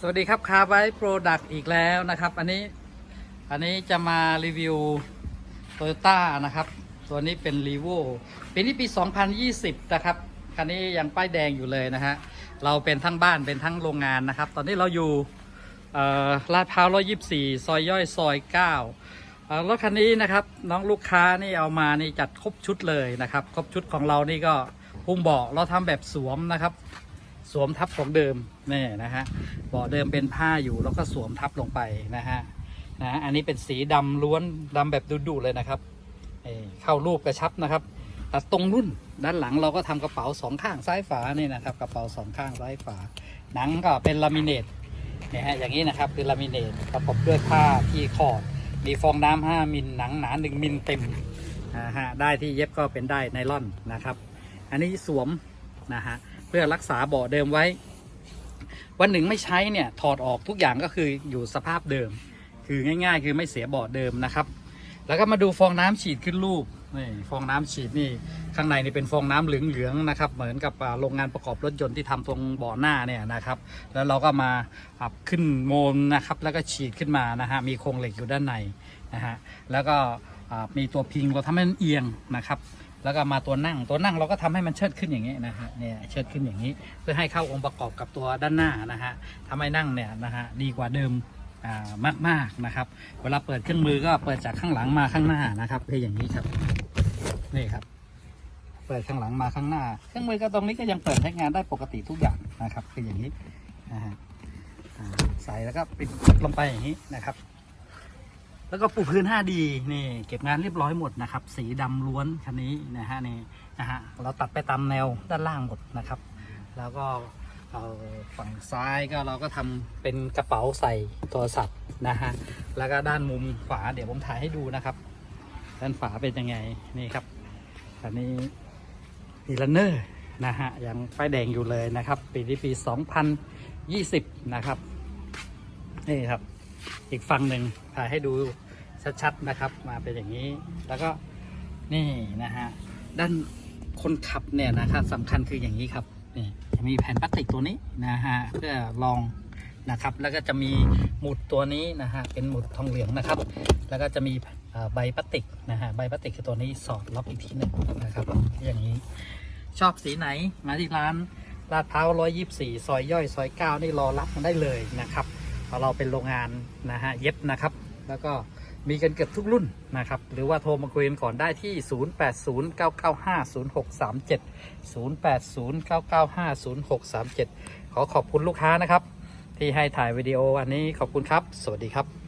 สวัสดีครับคาร์ไบโปรดักต์อีกแล้วนะครับ อันนี้อันนี้จะมารีวิวโตโยต้านะครับ ตัวนี้เป็น r ีโวปีนี้ปี 2020 นะครับ คันนี้ยังป้ายแดงอยู่เลยนะฮะ เราเป็นทั้งบ้านเป็นทั้งโรงงานนะครับ ตอนนี้เราอยู่ลาดพร้าว124 ซอยย่อยซอย9เอ่อรถคันนี้นะครับ น้องลูกค้านี่เอามานี่จัดครบชุดเลยนะครับ ครบชุดของเรานี่ก็พุ่มเบาะเราทำแบบสวมนะครับ สวมทับของเดิมนี่นะฮะเบาะเดิมเป็นผ้าอยู่แล้วก็สวมทับลงไปนะฮะนะฮะอันนี้เป็นสีดำล้วนดำแบบดุๆเลยนะครับเข้ารูปกระชับนะครับแต่ตรงรุ่นด้านหลังเราก็ทำกระเป๋าสองข้างซ้ายฝานี่นะครับกระเป๋าสองข้างซ้ายฝา หนังก็เป็นลามิเนตเนี่ยฮะอย่างนี้นะครับคือลามิเนตประกอบด้วยผ้าที่คอร์ดมีฟองน้ำ5มิลหนังหนา 1 มิลเต็มนะฮะได้ที่เย็บก็เป็นได้ไนล่อนนะครับ อันนี้สวมนะฮะ เพื่อรักษาเบาะเดิมไว้ วันหนึ่งไม่ใช้เนี่ยถอดออกทุกอย่างก็คืออยู่สภาพเดิม คือง่ายๆ คือไม่เสียเบาะเดิมนะครับ แล้วก็มาดูฟองน้ำฉีดขึ้นรูปนี่ฟองน้ำฉีดนี่ข้างในนี่เป็นฟองน้ำเหลืองๆนะครับ เหมือนกับโรงงานประกอบรถยนต์ที่ทำตรงเบาะหน้าเนี่ยนะครับ แล้วเราก็มาอ่าขึ้นโมนนะครับ แล้วก็ฉีดขึ้นมานะฮะมีโครงเหล็กอยู่ด้านในนะฮะแล้วก็มีตัวพิงเราทำให้มันเอียงนะครับ แล้วก็มาตัวนั่งตัวนั่งเราก็ทำให้มันเชิดขึ้นอย่างนี้นะฮะเนี่ยเชิดขึ้นอย่างนี้ เพื่อให้เข้าองค์ประกอบกับตัวด้านหน้านะฮะทำให้นั่งเนี่ยนะฮะดีกว่าเดิมอ่ามากๆนะครับ เวลาเปิดเครื่องมือก็เปิดจากข้างหลังมาข้างหน้านะครับคืออย่างนี้ครับนี่ครับ เปิดข้างหลังมาข้างหน้า เครื่องมือก็ตรงนี้ก็ยังเปิดใช้งานได้ปกติทุกอย่างนะครับคืออย่างนี้นะฮะใส่แล้วก็ปิดลงไปอย่างนี้นะครับ แล้วก็ปูพื้น 5D นี่เก็บงานเรียบร้อยหมดนะครับ สีดำล้วนคันนี้นะฮะนี่นะฮะเราตัดไปตามแนวด้านล่างหมดนะครับ แล้วก็เอาฝั่งซ้ายก็เราก็ทำเป็นกระเป๋าใส่โทรศัพท์นะฮะแล้วก็ด้านมุมขวาเดี๋ยวผมถ่ายให้ดูนะครับ ด้านฝาเป็นยังไงนี่ครับอันนี้มีลันเนอร์นะฮะยังไฟแดงอยู่เลยนะครับ ปีนี้ปี 2020 นะครับนี่ครับ อีกฝั่งหนึ่งถ่ายให้ดู ชัดๆนะครับ มาเป็นอย่างนี้ แล้วก็นี่นะฮะด้านคนขับเนี่ยนะครับสำคัญคืออย่างนี้ครับนี่จะมีแผ่นพลาสติกตัวนี้นะฮะเพื่อรองนะครับ แล้วก็จะมีหมุดตัวนี้นะฮะเป็นหมุดทองเหลืองนะครับ แล้วก็จะมีใบพลาสติกนะฮะใบพลาสติกคือตัวนี้สอดล็อกอีกทีหนึ่งนะครับอย่างนี้ชอบสีไหนมาที่ร้านลาดพร้าว124 ซอยย่อย ซอย 9 นี่รอรับกันได้เลยนะครับพราะเราเป็นโรงงานนะฮะเย็บนะครับ แล้วก็ มีกันเกือบทุกรุ่นนะครับ หรือว่าโทรมาคุยกันก่อนได้ที่ 0809950637 0809950637 ขอขอบคุณลูกค้านะครับ ที่ให้ถ่ายวิดีโออันนี้ขอบคุณครับ สวัสดีครับ